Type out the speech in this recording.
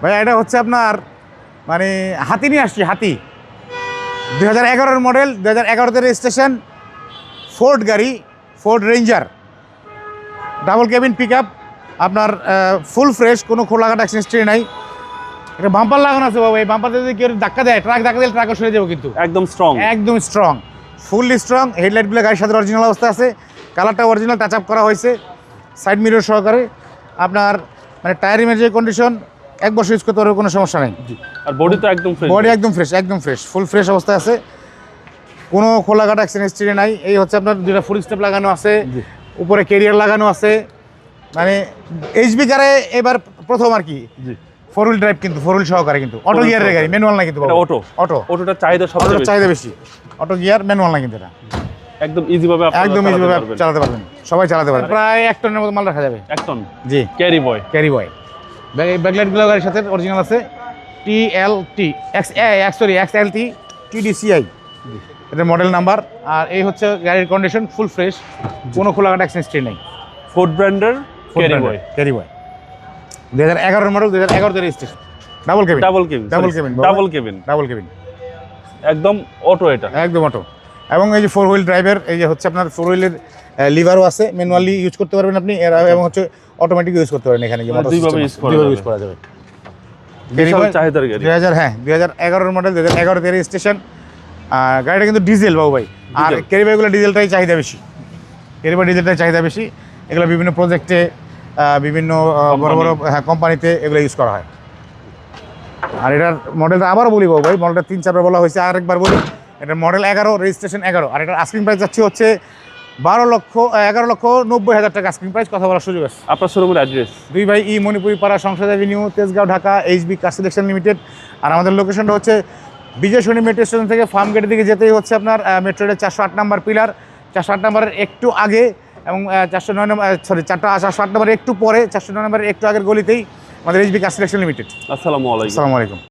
ভাই এটা হচ্ছে আপনার মানে হাতি নিয়ে আসছি হাতি। দুই হাজার এগারোর মডেল দু হাজার এগারোতে রেজিস্ট্রেশন ফোর্ড গাড়ি Ford Ranger double cabin pick up আপনার ফুল ফ্রেশ কোনো খোলাঘাট হিস্ট্রি নাই। এটা বাম্পার লাগানো আছে বাবা এই বাম্পারতে যদি কেউ ধাক্কা দেয় ট্রাক ধাক্কা দিলে ট্রাকও সরে যাব কিন্তু। একদম স্ট্রং একদম স্ট্রং ফুললি স্ট্রং হেডলাইটগুলো গাড়ির সাথে অরিজিনাল অবস্থা আছে। কালারটা অরিজিনাল টাচ আপ করা হয়েছে। সাইড মিরর সহকারে। আপনার মানে টায়ারিমের যে কন্ডিশন এক বছর ইউজ করতে পারবে কোনো সমস্যা নেই। আর বডি তো একদম ফ্রেশ বডি একদম ফ্রেশ একদম ফ্রেশ ফুল ফ্রেশ অবস্থায় আছে। কোনো খোলাঘাট অ্যাক্সিডেন্ট হিস্ট্রি নাই। এই হচ্ছে আপনার দুটা ফুল স্টেপ লাগানো আছে উপরে কেরিয়ার লাগানো আছে। মানে এইচবি কারে এবার প্রথম আর কি। ফোর হুইল ড্রাইভ কিন্তু ফোর হুইল সহকারে কিন্তু। অটো গিয়ারের গাড়ি ম্যানুয়াল না কিন্তু অটো অটো অটোটা চাহিদা সব চাহিদা বেশি। অটো গিয়ার ম্যানুয়াল না কিন্তু এটা। একদম ইজি ভাবে একদম চালাতে ইজিভাবে চালাতে পারবেন। সবাই চালাতে পারবেন প্রায় এক টনের মতো মাল রাখা যাবে। এক টন। জি। ক্যারি বয় ক্যারি বয় ব্যাকলাইটগুলো গাড়ির সাথে অরিজিনাল আছে। T L T X X sorry X L T TDCI এটার মডেল নাম্বার আর এই হচ্ছে গাড়ির কন্ডিশন ফুল ফ্রেশ কোনো খোলাঘাট অ্যাক্সিডেন্ট নেই। ফোর্ড ব্র্যান্ডের ক্যারি বয় দু হাজার এগারোর মডেল দু হাজার এগারোতে registration double cabin double cabin cabin, বাবা। ডাবল কেবিন ডাবল কেবিন একদম অটো এটা। একদম অটো এবং এই যে ফোর হুইল ড্রাইভের এই যে হচ্ছে আপনার ফোর হুইলের লিভারও আছে ম্যানুয়ালি ইউজ করতে পারবেন আপনি এর- এবং হচ্ছে অটোমেটিক ইউজ করতে পারেন এখানে যে মানে দুইভাবে ইউজ করা যাবে। দুই হাজার হ্যাঁ দুই হাজার এগারোর মডেল দুই হাজার এগারোতে রেজিস্ট্রেশন আর গাড়িটা কিন্তু ডিজেল বাবু ভাই। আর। ক্যারিবাইগুলো ডিজেলটাই চাহিদা বেশি। ক্যারিবাই ডিজেলটাই চাহিদা বেশি। এগুলো বিভিন্ন প্রজেক্টে বিভিন্ন বড় বড় হ্যাঁ কোম্পানিতে এগুলো ইউজ করা হয়। আর এটার মডেলটা আবারও বলি বাবু ভাই মডেলটা তিন চারবার বলা হয়েছে আরেকবার বলি। এটার মডেল এগারো রেজিস্ট্রেশন এগারো। আর এটার আস্কিং প্রাইস যাচ্ছে হচ্ছে বারো লক্ষ এগারো লক্ষ নব্বই হাজার টাকা আস্কিং প্রাইস কথা বলার সুযোগ আছে। আপনার শোরুমের অ্যাড্রেস দুই ভাই ই Manipuri Para Sangsad avenue Tejgaon Dhaka H B car selection limited আর আমাদের লোকেশনটা হচ্ছে বিজয় সৈনী মেট্রো স্টেশন থেকে ফার্ম গেটের দিকে যেতেই হচ্ছে আপনার মেট্রো রেলের চারশো আট নাম্বার পিলার চারশো আট নাম্বারের একটু আগে এবং চারশো নয় নম্বর সরি চারটা চারশো আট নম্বরের একটু পরে চারশো নয় নম্বরের একটু আগের গলিতেই আমাদের এইচবি কার সিলেকশন লিমিটেড আসসালামু আলাইকুম। আসসালামু আলাইকুম।